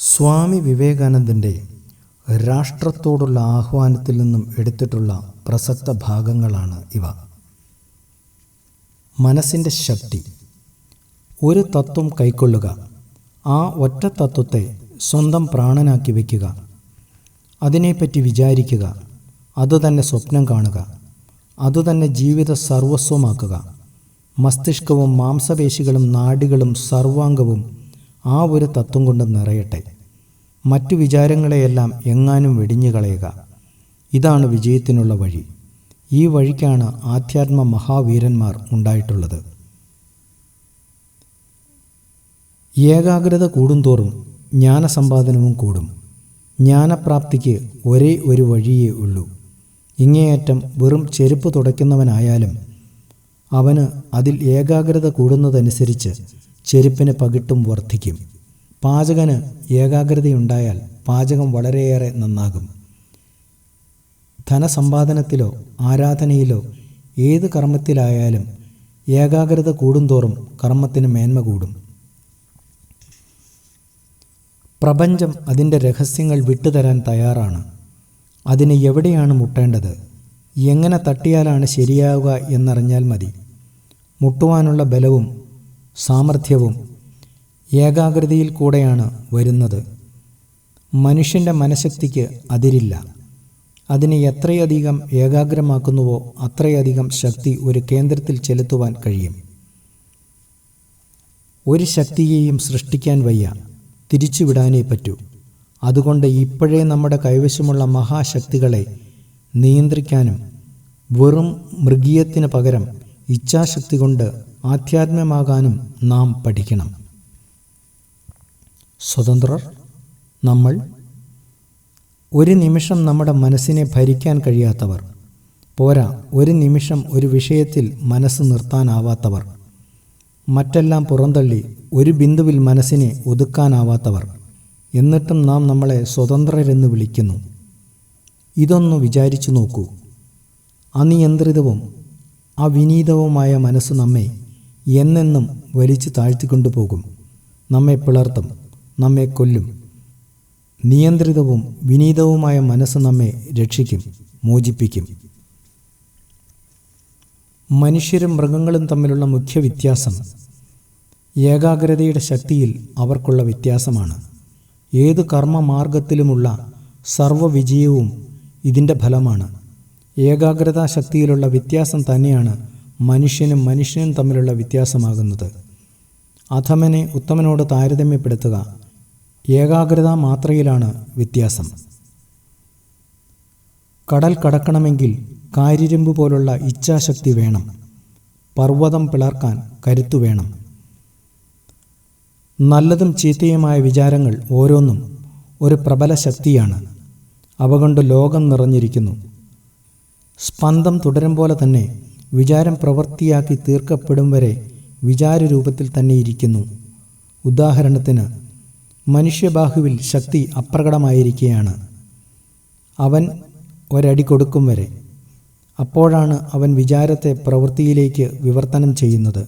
സ്വാമി വിവേകാനന്ദന്റെ രാഷ്ട്രത്തോടുള്ള ആഹ്വാനത്തിൽ നിന്നും എടുത്തിട്ടുള്ള പ്രസക്ത ഭാഗങ്ങളാണ് ഇവ. മനസ്സിന്റെ ശക്തി. ഒരു തത്വം കൈക്കൊള്ളുക. ആ ഒറ്റ തത്വത്തെ സ്വന്തം പ്രാണനാക്കി വയ്ക്കുക. അതിനെപ്പറ്റി വിചാരിക്കുക. അതുതന്നെ സ്വപ്നം കാണുക. അതുതന്നെ ജീവിത സർവസ്വമാക്കുക. മസ്തിഷ്കവും മാംസപേശികളും നാഡികളും സർവാംഗവും ആ ഒരു തത്വം കൊണ്ട് നിറയട്ടെ. മറ്റു വിചാരങ്ങളെയെല്ലാം എങ്ങാനും വെടിഞ്ഞു കളയുക. ഇതാണ് വിജയത്തിനുള്ള വഴി. ഈ വഴിക്കാണ് ആധ്യാത്മ മഹാവീരന്മാർ ഉണ്ടായിട്ടുള്ളത്. ഏകാഗ്രത കൂടുന്തോറും ജ്ഞാനസമ്പാദനവും കൂടും. ജ്ഞാനപ്രാപ്തിക്ക് ഒരേ ഒരു വഴിയേ ഉള്ളൂ. ഇങ്ങേയറ്റം വെറും ചെരുപ്പ് തുടയ്ക്കുന്നവനായാലും അവന് അതിൽ ഏകാഗ്രത കൂടുന്നതനുസരിച്ച് ചെരുപ്പിന് പകിട്ടും വർദ്ധിക്കും. പാചകന് ഏകാഗ്രതയുണ്ടായാൽ പാചകം വളരെയേറെ നന്നാകും. ധനസമ്പാദനത്തിലോ ആരാധനയിലോ ഏത് കർമ്മത്തിലായാലും ഏകാഗ്രത കൂടുന്തോറും കർമ്മത്തിന് മേന്മ കൂടും. പ്രപഞ്ചം അതിന്റെ രഹസ്യങ്ങൾ വിട്ടുതരാൻ തയ്യാറാണ്. അതിന് എവിടെയാണ് മുട്ടേണ്ടത്? എങ്ങനെ തട്ടിയാലാണ് ശരിയാവുക എന്നറിഞ്ഞാൽ മതി. മുട്ടുവാനുള്ള ബലവും സാമർഥ്യവും ഏകാഗ്രതയിൽ കൂടെയാണ് വരുന്നത്. മനുഷ്യന്റെ മനഃശക്തിക്ക് അതിരില്ല. അതിനെ എത്രയധികം ഏകാഗ്രമാക്കുന്നുവോ അത്രയധികം ശക്തി ഒരു കേന്ദ്രത്തിൽ ചെലുത്തുവാൻ കഴിയും. ഒരു ശക്തിയെയും സൃഷ്ടിക്കാൻ വയ്യ. തിരിച്ചുവിടാനേ പറ്റൂ. അതുകൊണ്ട് ഇപ്പോഴേ നമ്മുടെ കൈവശമുള്ള മഹാശക്തികളെ നിയന്ത്രിക്കാനും വെറും മൃഗീയത്തിന് പകരം ഇച്ഛാശക്തി കൊണ്ട് ആധ്യാത്മമാകാനും നാം പഠിക്കണം. സ്വതന്ത്രർ നമ്മൾ ഒരു നിമിഷം നമ്മുടെ മനസ്സിനെ ഭരിക്കാൻ കഴിയാത്തവർ. പോരാ ഒരു നിമിഷം ഒരു വിഷയത്തിൽ മനസ്സ് നിർത്താനാവാത്തവർ. മറ്റെല്ലാം പുറന്തള്ളി ഒരു ബിന്ദുവിൽ മനസ്സിനെ ഒതുക്കാനാവാത്തവർ. എന്നിട്ടും നാം നമ്മളെ സ്വതന്ത്രരെന്ന് വിളിക്കുന്നു. ഇതൊന്നു വിചാരിച്ചു നോക്കൂ. അനിയന്ത്രിതവും അവിനീതവുമായ മനസ്സ് നമ്മെ എന്നെന്നും വലിച്ചു താഴ്ത്തിക്കൊണ്ടുപോകും. നമ്മെ പിളർത്തും നമ്മെ കൊല്ലും. നിയന്ത്രിതവും വിനീതവുമായ മനസ്സ് നമ്മെ രക്ഷിക്കും മോചിപ്പിക്കും. മനുഷ്യരും മൃഗങ്ങളും തമ്മിലുള്ള മുഖ്യ വ്യത്യാസം ഏകാഗ്രതയുടെ ശക്തിയിൽ അവർക്കുള്ള വ്യത്യാസമാണ്. ഏതു കർമ്മമാർഗത്തിലുമുള്ള സർവവിജയവും ഇതിന്റെ ഫലമാണ്. ഏകാഗ്രതാ ശക്തിയിലുള്ള വ്യത്യാസം തന്നെയാണ് മനുഷ്യനും മനുഷ്യനും തമ്മിലുള്ള വ്യത്യാസമാകുന്നത്. അധമനെ ഉത്തമനോട് താരതമ്യപ്പെടുത്തുക ഏകാഗ്രത മാത്രയിലാണ് വ്യത്യാസം. കടൽ കടക്കണമെങ്കിൽ കാരിരുമ്പ് പോലുള്ള ഇച്ഛാശക്തി വേണം. പർവതം പിളർക്കാൻ കരുത്തു വേണം. നല്ലതും ചീത്തയുമായ വിചാരങ്ങൾ ഓരോന്നും ഒരു പ്രബല ശക്തിയാണ്. അവ കൊണ്ട് ലോകം നിറഞ്ഞിരിക്കുന്നു. സ്പന്ദം തുടരും പോലെ തന്നെ വിചാരം പ്രവൃത്തിയാക്കി തീർക്കപ്പെടും വരെ വിചാരരൂപത്തിൽ തന്നെ ഇരിക്കുന്നു. ഉദാഹരണത്തിന് മനുഷ്യബാഹുവിൽ ശക്തി അപ്രകടമായിരിക്കുകയാണ് അവൻ ഒരടി കൊടുക്കും വരെ. അപ്പോഴാണ് അവൻ വിചാരത്തെ പ്രവൃത്തിയിലേക്ക് വിവർത്തനം ചെയ്യുന്നത്.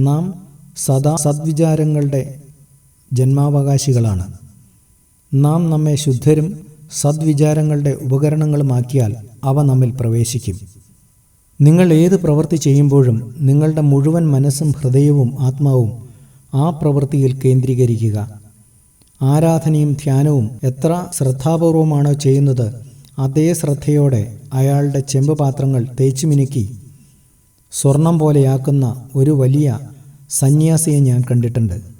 നാം സദാ സദ്വിചാരങ്ങളുടെ ജന്മാവകാശികളാണ്. നാം നമ്മെ ശുദ്ധരും സദ്വിചാരങ്ങളുടെ ഉപകരണങ്ങളുമാക്കിയാൽ അവ നമ്മിൽ പ്രവേശിക്കും. നിങ്ങൾ ഏത് പ്രവൃത്തി ചെയ്യുമ്പോഴും നിങ്ങളുടെ മുഴുവൻ മനസ്സും ഹൃദയവും ആത്മാവും ആ പ്രവൃത്തിയിൽ കേന്ദ്രീകരിക്കുക. ആരാധനയും ധ്യാനവും എത്ര ശ്രദ്ധാപൂർവമാണോ ചെയ്യുന്നത് അതേ ശ്രദ്ധയോടെ അയാളുടെ ചെമ്പ് പാത്രങ്ങൾ തേച്ചു മിനുക്കി സ്വർണം പോലെയാക്കുന്ന ഒരു വലിയ സന്യാസിയെ ഞാൻ കണ്ടിട്ടുണ്ട്.